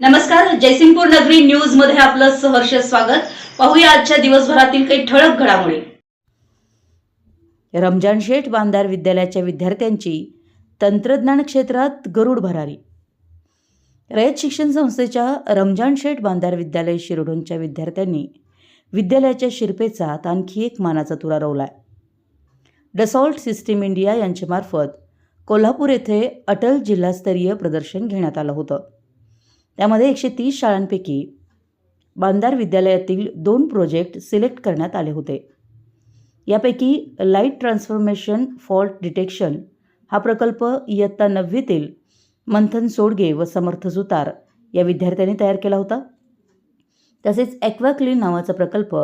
नमस्कार जयसिंगपूर नगरी न्यूजमध्ये आपलं सहर्ष स्वागत. पाहूया आजच्या दिवसभरातील काही ठळक घडामोडी. रमजान शेठ बांधार विद्यालयाच्या विद्यार्थ्यांची तंत्रज्ञान क्षेत्रात गरुड भरारी. रयत शिक्षण संस्थेच्या रमजान शेठ बांधार विद्यालय शिरोडोंच्या विद्यार्थ्यांनी विद्यालयाच्या शिरपेचात आणखी एक मानाचा तुरा रोवलाय. डसॉल्ट सिस्टीम इंडिया यांच्यामार्फत कोल्हापूर येथे अटल जिल्हास्तरीय प्रदर्शन घेण्यात आलं होतं. त्यामध्ये एकशे तीस शाळांपैकी बांधार विद्यालयातील दोन प्रोजेक्ट सिलेक्ट करण्यात आले होते. यापैकी लाइट ट्रान्सफॉर्मेशन फॉल्ट डिटेक्शन हा प्रकल्प इयत्ता नववीतील मंथन सोडगे व समर्थ सुतार या विद्यार्थ्यांनी तयार केला होता. तसेच ॲक्वा क्लीन नावाचा प्रकल्प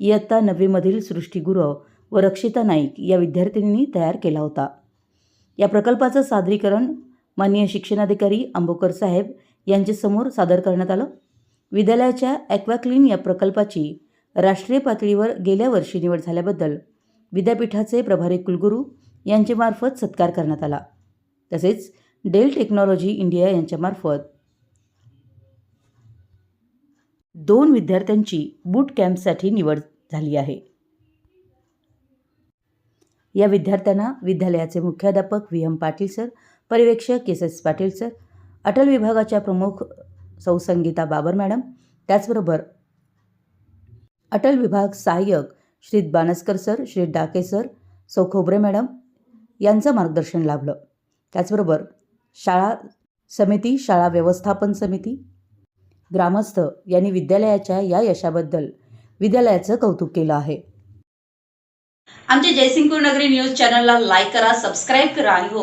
इयत्ता नववीमधील सृष्टीगुरव व रक्षिता नाईक या विद्यार्थिनींनी तयार केला होता. या प्रकल्पाचं सादरीकरण माननीय शिक्षणाधिकारी अंबोकर साहेब यांच्यासमोर सादर करण्यात आलं. विद्यालयाच्या ॲक्वाक्लीन या प्रकल्पाची राष्ट्रीय पातळीवर गेल्या वर्षी निवड झाल्याबद्दल विद्यापीठाचे प्रभारी कुलगुरू यांच्यामार्फत सत्कार करण्यात आला. तसेच डेल टेक्नॉलॉजी इंडिया यांच्यामार्फत दोन विद्यार्थ्यांची बूट कॅम्पसाठी निवड झाली आहे. या विद्यार्थ्यांना विद्यालयाचे मुख्याध्यापक व्ही एम पाटील सर पर्यवेक्षक S S Patil sir Atal विभागाच्या प्रमुख सौ संगीता बाबर मॅडम. त्याचबरोबर अटल विभाग सहाय्यक श्री बानसकर सर श्री डाके सर सौ खोबरे मॅडम यांचं मार्गदर्शन लाभलं. त्याचबरोबर शाळा समिती शाळा व्यवस्थापन समिती ग्रामस्थ यांनी विद्यालयाच्या या यशाबद्दल विद्यालयाचं कौतुक केलं आहे. आमच्या जयसिंगपूर नगरी न्यूज चॅनलला लाईक करा सबस्क्राईब करा आणि हो